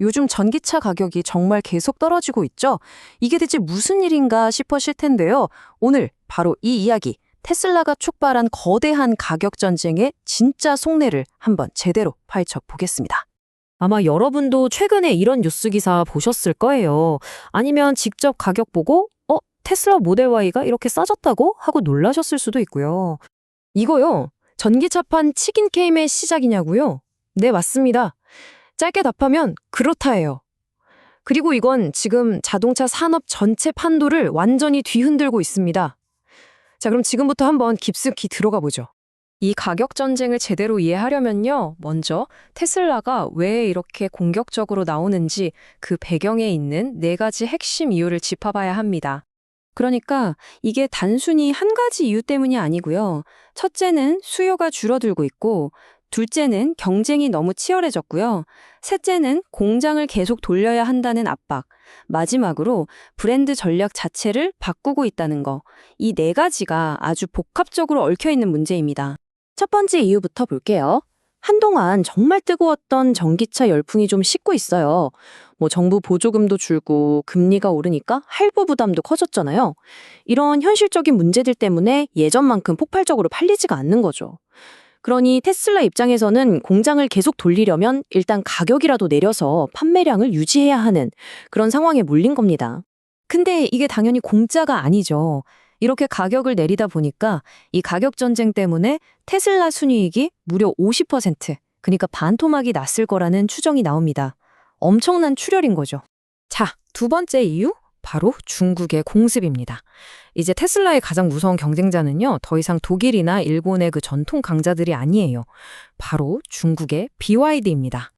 요즘 전기차 가격이 정말 계속 떨어지고 있죠? 이게 대체 무슨 일인가 싶으실 텐데요. 오늘 바로 이 이야기, 테슬라가 촉발한 거대한 가격 전쟁의 진짜 속내를 한번 제대로 파헤쳐 보겠습니다. 아마 여러분도 최근에 이런 뉴스 기사 보셨을 거예요. 아니면 직접 가격 보고, 어, 테슬라 모델 Y가 이렇게 싸졌다고? 하고 놀라셨을 수도 있고요. 이거요, 전기차판 치킨 게임의 시작이냐고요? 네, 맞습니다. 짧게 답하면 그렇다예요. 그리고 이건 지금 자동차 산업 전체 판도를 완전히 뒤흔들고 있습니다. 자, 그럼 지금부터 한번 깊숙이 들어가 보죠. 이 가격 전쟁을 제대로 이해하려면요. 먼저 테슬라가 왜 이렇게 공격적으로 나오는지 그 배경에 있는 네 가지 핵심 이유를 짚어봐야 합니다. 그러니까 이게 단순히 한 가지 이유 때문이 아니고요. 첫째는 수요가 줄어들고 있고 둘째는 경쟁이 너무 치열해졌고요. 셋째는 공장을 계속 돌려야 한다는 압박. 마지막으로 브랜드 전략 자체를 바꾸고 있다는 거. 이 네 가지가 아주 복합적으로 얽혀 있는 문제입니다. 첫 번째 이유부터 볼게요. 한동안 정말 뜨거웠던 전기차 열풍이 좀 식고 있어요. 뭐 정부 보조금도 줄고 금리가 오르니까 할부 부담도 커졌잖아요. 이런 현실적인 문제들 때문에 예전만큼 폭발적으로 팔리지가 않는 거죠. 그러니 테슬라 입장에서는 공장을 계속 돌리려면 일단 가격이라도 내려서 판매량을 유지해야 하는 그런 상황에 몰린 겁니다. 근데 이게 당연히 공짜가 아니죠. 이렇게 가격을 내리다 보니까 이 가격 전쟁 때문에 테슬라 순이익이 무려 50%, 그러니까 반토막이 났을 거라는 추정이 나옵니다. 엄청난 출혈인 거죠. 자, 두 번째 이유? 바로 중국의 공습입니다. 이제 테슬라의 가장 무서운 경쟁자는요, 더 이상 독일이나 일본의 그 전통 강자들이 아니에요. 바로 중국의 BYD입니다.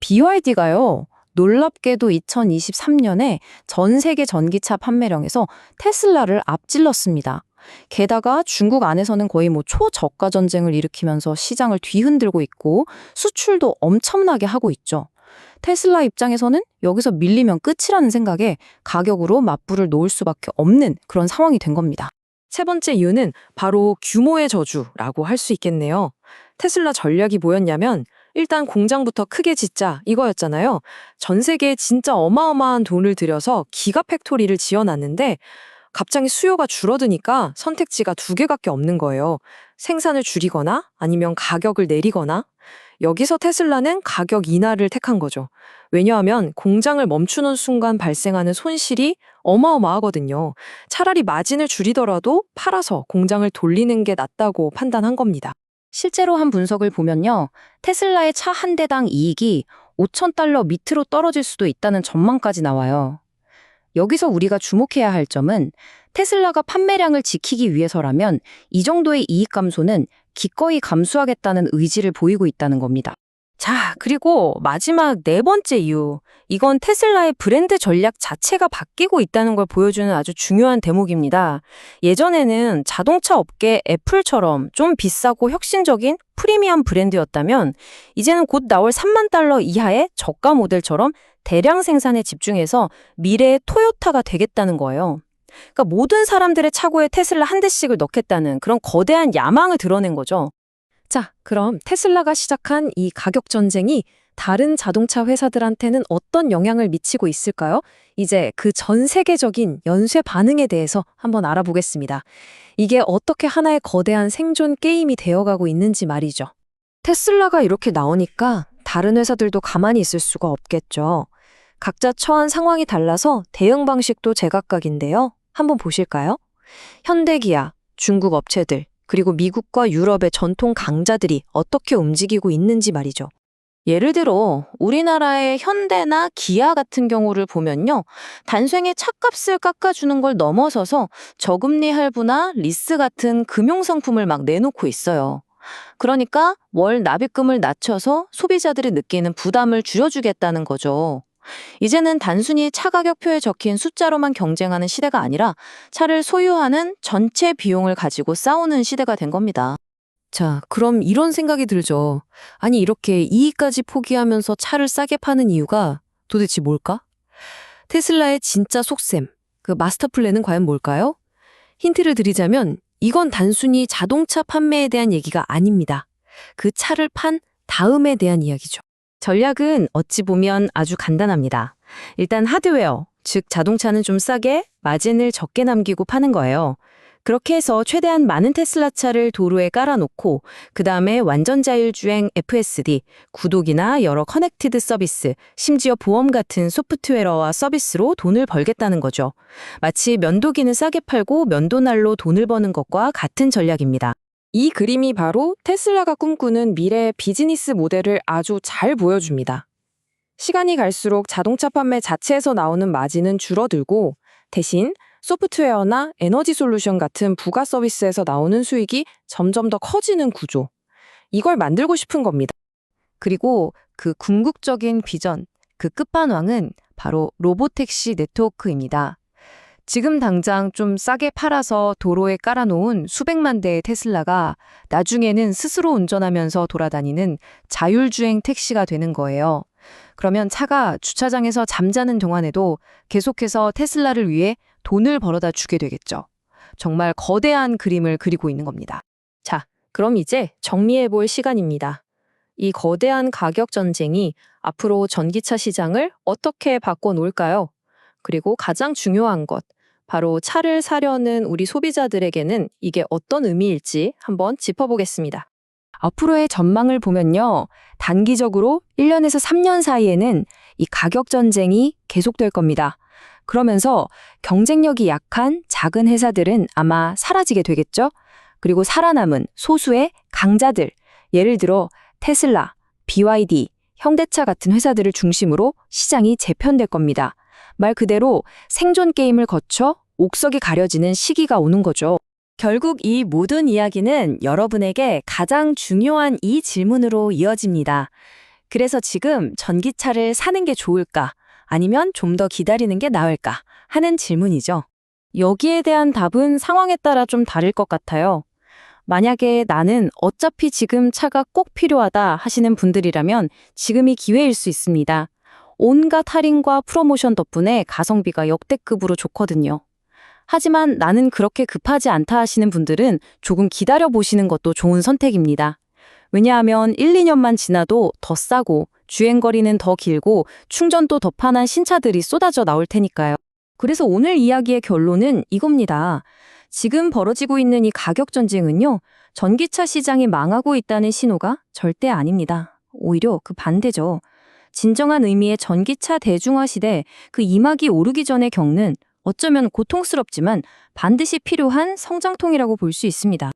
BYD가요, 놀랍게도 2023년에 전 세계 전기차 판매량에서 테슬라를 앞질렀습니다. 게다가 중국 안에서는 거의 뭐 초저가 전쟁을 일으키면서 시장을 뒤흔들고 있고 수출도 엄청나게 하고 있죠. 테슬라 입장에서는 여기서 밀리면 끝이라는 생각에 가격으로 맞불을 놓을 수밖에 없는 그런 상황이 된 겁니다. 세 번째 이유는 바로 규모의 저주라고 할 수 있겠네요. 테슬라 전략이 뭐였냐면 일단 공장부터 크게 짓자 이거였잖아요. 전 세계에 진짜 어마어마한 돈을 들여서 기가 팩토리를 지어놨는데 갑자기 수요가 줄어드니까 선택지가 두 개밖에 없는 거예요. 생산을 줄이거나 아니면 가격을 내리거나 여기서 테슬라는 가격 인하를 택한 거죠. 왜냐하면 공장을 멈추는 순간 발생하는 손실이 어마어마하거든요. 차라리 마진을 줄이더라도 팔아서 공장을 돌리는 게 낫다고 판단한 겁니다. 실제로 한 분석을 보면요. 테슬라의 차 한 대당 이익이 5천 달러 밑으로 떨어질 수도 있다는 전망까지 나와요. 여기서 우리가 주목해야 할 점은 테슬라가 판매량을 지키기 위해서라면 이 정도의 이익 감소는 기꺼이 감수하겠다는 의지를 보이고 있다는 겁니다. 자, 그리고 마지막 네 번째 이유. 이건 테슬라의 브랜드 전략 자체가 바뀌고 있다는 걸 보여주는 아주 중요한 대목입니다. 예전에는 자동차 업계 애플처럼 좀 비싸고 혁신적인 프리미엄 브랜드였다면 이제는 곧 나올 3만 달러 이하의 저가 모델처럼 대량 생산에 집중해서 미래의 토요타가 되겠다는 거예요. 그러니까 모든 사람들의 차고에 테슬라 한 대씩을 넣겠다는 그런 거대한 야망을 드러낸 거죠. 자, 그럼 테슬라가 시작한 이 가격 전쟁이 다른 자동차 회사들한테는 어떤 영향을 미치고 있을까요? 이제 그 전 세계적인 연쇄 반응에 대해서 한번 알아보겠습니다. 이게 어떻게 하나의 거대한 생존 게임이 되어가고 있는지 말이죠. 테슬라가 이렇게 나오니까 다른 회사들도 가만히 있을 수가 없겠죠. 각자 처한 상황이 달라서 대응 방식도 제각각인데요. 한번 보실까요? 현대기아, 중국 업체들, 그리고 미국과 유럽의 전통 강자들이 어떻게 움직이고 있는지 말이죠. 예를 들어 우리나라의 현대나 기아 같은 경우를 보면요. 단순히 차값을 깎아주는 걸 넘어서서 저금리 할부나 리스 같은 금융상품을 막 내놓고 있어요. 그러니까 월 납입금을 낮춰서 소비자들이 느끼는 부담을 줄여주겠다는 거죠. 이제는 단순히 차 가격표에 적힌 숫자로만 경쟁하는 시대가 아니라 차를 소유하는 전체 비용을 가지고 싸우는 시대가 된 겁니다. 자, 그럼 이런 생각이 들죠. 아니, 이렇게 이익까지 포기하면서 차를 싸게 파는 이유가 도대체 뭘까? 테슬라의 진짜 속셈, 그 마스터 플랜은 과연 뭘까요? 힌트를 드리자면 이건 단순히 자동차 판매에 대한 얘기가 아닙니다. 그 차를 판 다음에 대한 이야기죠. 전략은 어찌 보면 아주 간단합니다. 일단 하드웨어, 즉 자동차는 좀 싸게, 마진을 적게 남기고 파는 거예요. 그렇게 해서 최대한 많은 테슬라 차를 도로에 깔아놓고 그 다음에 완전 자율주행 FSD, 구독이나 여러 커넥티드 서비스, 심지어 보험 같은 소프트웨어와 서비스로 돈을 벌겠다는 거죠. 마치 면도기는 싸게 팔고 면도날로 돈을 버는 것과 같은 전략입니다. 이 그림이 바로 테슬라가 꿈꾸는 미래의 비즈니스 모델을 아주 잘 보여줍니다. 시간이 갈수록 자동차 판매 자체에서 나오는 마진은 줄어들고 대신 소프트웨어나 에너지 솔루션 같은 부가 서비스에서 나오는 수익이 점점 더 커지는 구조. 이걸 만들고 싶은 겁니다. 그리고 그 궁극적인 비전, 그 끝판왕은 바로 로보택시 네트워크입니다. 지금 당장 좀 싸게 팔아서 도로에 깔아놓은 수백만 대의 테슬라가 나중에는 스스로 운전하면서 돌아다니는 자율주행 택시가 되는 거예요. 그러면 차가 주차장에서 잠자는 동안에도 계속해서 테슬라를 위해 돈을 벌어다 주게 되겠죠. 정말 거대한 그림을 그리고 있는 겁니다. 자, 그럼 이제 정리해 볼 시간입니다. 이 거대한 가격 전쟁이 앞으로 전기차 시장을 어떻게 바꿔 놓을까요? 그리고 가장 중요한 것, 바로 차를 사려는 우리 소비자들에게는 이게 어떤 의미일지 한번 짚어보겠습니다. 앞으로의 전망을 보면요. 단기적으로 1년에서 3년 사이에는 이 가격 전쟁이 계속될 겁니다. 그러면서 경쟁력이 약한 작은 회사들은 아마 사라지게 되겠죠? 그리고 살아남은 소수의 강자들, 예를 들어 테슬라, BYD, 현대차 같은 회사들을 중심으로 시장이 재편될 겁니다. 말 그대로 생존 게임을 거쳐 옥석이 가려지는 시기가 오는 거죠. 결국 이 모든 이야기는 여러분에게 가장 중요한 이 질문으로 이어집니다. 그래서 지금 전기차를 사는 게 좋을까? 아니면 좀 더 기다리는 게 나을까? 하는 질문이죠. 여기에 대한 답은 상황에 따라 좀 다를 것 같아요. 만약에 나는 어차피 지금 차가 꼭 필요하다 하시는 분들이라면 지금이 기회일 수 있습니다. 온갖 할인과 프로모션 덕분에 가성비가 역대급으로 좋거든요. 하지만 나는 그렇게 급하지 않다 하시는 분들은 조금 기다려 보시는 것도 좋은 선택입니다. 왜냐하면 1, 2년만 지나도 더 싸고 주행거리는 더 길고 충전도 더 편한 신차들이 쏟아져 나올 테니까요. 그래서 오늘 이야기의 결론은 이겁니다. 지금 벌어지고 있는 이 가격 전쟁은요, 전기차 시장이 망하고 있다는 신호가 절대 아닙니다. 오히려 그 반대죠. 진정한 의미의 전기차 대중화 시대 그 이막이 오르기 전에 겪는 어쩌면 고통스럽지만 반드시 필요한 성장통이라고 볼 수 있습니다.